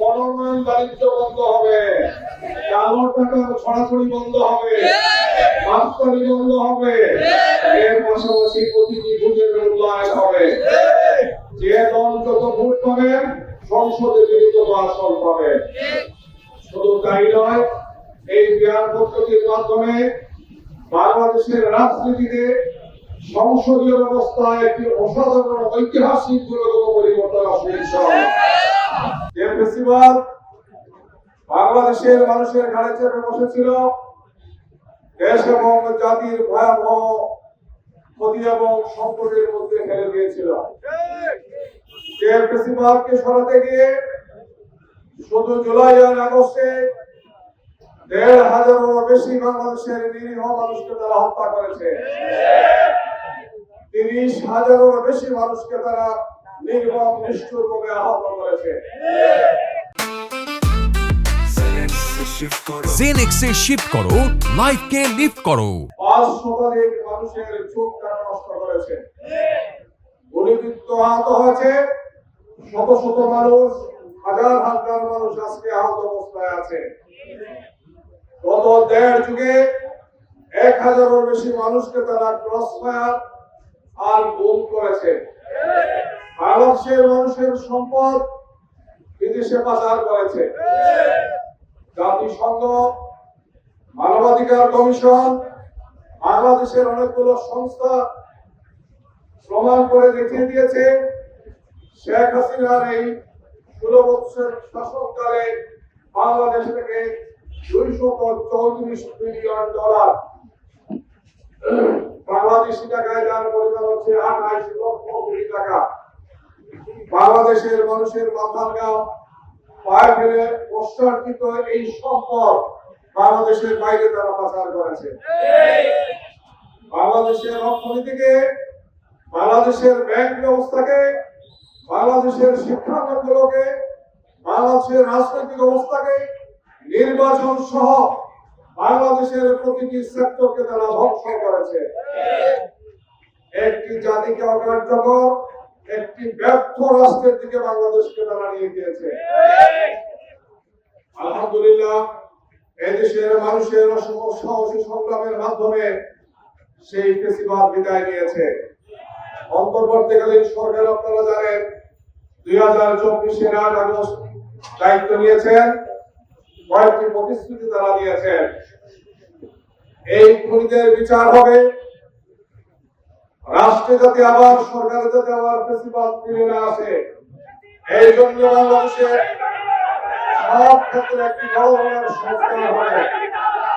মনোনয়ন দারিদ্র বন্ধ হবে। কালো টাকার ছড়াছড়ি বন্ধ হবে। মাস্তানি বন্ধ হবে। এর পাশাপাশি প্রতিটি ভোটের মূল্যায়ন হবে। যে দল যত ভোট পাবে, সংসদে বিরুদ্ধ আসন পাবে। শুধু তাই নয়, এই বিহার পদ্ধতির মাধ্যমে বাংলাদেশের রাজনীতিতে সংসদীয় ব্যবস্থায় একটি অসাধারণ ঐতিহাসিক গুরুত্ব পরিবর্তন আসবে। যে বাংলাদেশের মানুষের ঘাড়ে চেপে বসেছিল। দেশ এবং জাতির ভয়াবহ ক্ষতি এবং সংকটের মধ্যে ফেলে দিয়েছিল। যে ফেস্টিভালকে সরাতে গিয়ে শুধু জুলাই আর আগস্টে দেড় হাজারেরও বেশি বাংলাদেশের নিরীহ মানুষকে তারা হত্যা করেছে। তিরিশ হাজারেরও বেশি মানুষকে তারা নির্মম নিষ্ঠুরভাবে আহত করেছে। জেনেক্সে শিফট করো লাইফকে লিফট করো। পাঁচ শতাধিক মানুষের চোখ তারা নষ্ট করেছে। গুলিবিদ্ধ আহত হয়েছে শত শত মানুষ হাজার হাজার মানুষ আজকে আহত অবস্থায় আছে। গত দেড় যুগে এক হাজারের বেশি মানুষকে তারা ক্রস ফায়ার আর গুম করেছে। বাংলাদেশের মানুষের সম্পদ বিদেশে পাচার করেছে। জাতিসংঘ, মানবাধিকার কমিশন, বাংলাদেশের অনেকগুলো সংস্থা প্রমাণ করে দেখিয়ে দিয়েছে, শেখ হাসিনার এই ষোলো বছর শাসনকালে বাংলাদেশ থেকে দুইশো চৌত্রিশ বিলিয়ন ডলার বাংলাদেশি টাকায় যার পরিমাণ হচ্ছে আঠাইশ লক্ষ কোটি টাকা। বাংলাদেশের মানুষের মাথার গাম পায়ে ফেলে প্রস্তাবিত এই সম্পদ বাংলাদেশের বাইরে তারা পাচার করেছে। বাংলাদেশের অর্থনীতিকে, বাংলাদেশের ব্যাংক ব্যবস্থাকে, বাংলাদেশের শিক্ষাঙ্গনগুলোকে বাংলাদেশের রাজনৈতিক অবস্থাকে নির্বাচন সহ বাংলাদেশের প্রতিটি সেক্টরকে তারা ধ্বংস করেছে। একটি জাতিকে অকার্যকর একটি ব্যর্থ রাষ্ট্রের দিকে বাংলাদেশকে তারা নিয়ে গিয়েছে। আলহামদুলিল্লাহ এদেশের মানুষের সাহসী সংগ্রামের মাধ্যমে সেই ফেসিবাদ বিদায় নিয়েছে। অন্তর্বর্তীকালীন সরকার আপনারা জানেন, দুই হাজার চব্বিশের আট আগস্ট দায়িত্ব নিয়েছেন, কয়েকটি প্রতিশ্রুতি তারা দিয়েছেন। এই খুনিদের বিচার হবে রাষ্ট্রে যাতে আবার, সরকারে যাতে আবার ফেসিবাদ ফিরে না আসে এই জন্য বাংলাদেশে সব ক্ষেত্রে একটি বড় ধরনের সংস্কার হবে।